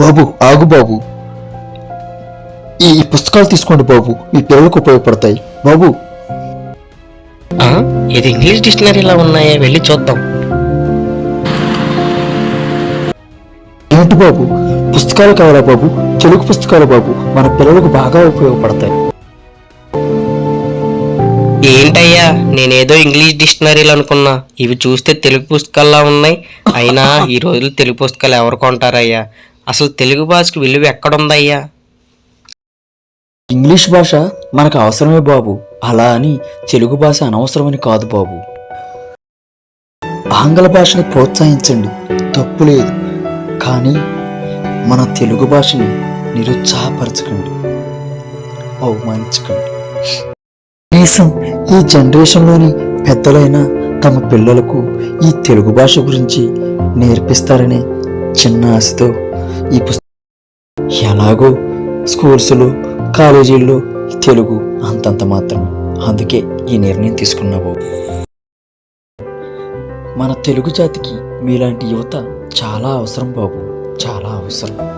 బాబు ఆగు బాబు. ఈ పుస్తకాలు తీసుకోండి బాబు. మీ పిల్లలకు ఉపయోగపడతాయి. బాబు. ఇది ఇంగ్లీష్ డిక్షనరీలా ఉన్నాయే వెళ్ళి చూద్దాం. ఏంటి బాబు? పుస్తకాలు కావాలా బాబు? తెలుగు పుస్తకాలు బాబు. మన పిల్లలకు బాగా ఉపయోగపడతాయి. ఏంటయ్యా? నేనేదో ఇంగ్లీష్ డిక్షనరీలు అనుకున్నా. ఇవి చూస్తే తెలుగు పుస్తకాల్లా ఉన్నాయి. అయినా ఈ రోజులు తెలుగు పుస్తకాలు ఎవరు కొంటారయ్యా? అసలు తెలుగు భాషకు విలువ ఎక్కడుందయ్యా? ఇంగ్లీష్ భాష మనకు అవసరమే బాబు. అలా అని తెలుగు భాష అనవసరమని కాదు బాబు. ఆంగ్ల భాషని ప్రోత్సహించండి. తప్పు లేదు. కానీ మన తెలుగు భాషని నిరుత్సాహపరచకండి. అవమానించకండి. కనీసం ఈ జనరేషన్లోని పెద్దలైన తమ పిల్లలకు ఈ తెలుగు భాష గురించి నేర్పిస్తారనే చిన్న ఆశతో ఈ పుస్తకం ఎలాగో స్కూల్స్లో కాలేజీల్లో తెలుగు అంతంత మాత్రం. అందుకే ఈ నిర్ణయం తీసుకున్నా బాబు మన తెలుగు జాతికి మీలాంటి యువత చాలా అవసరం బాబు. చాలా అవసరం.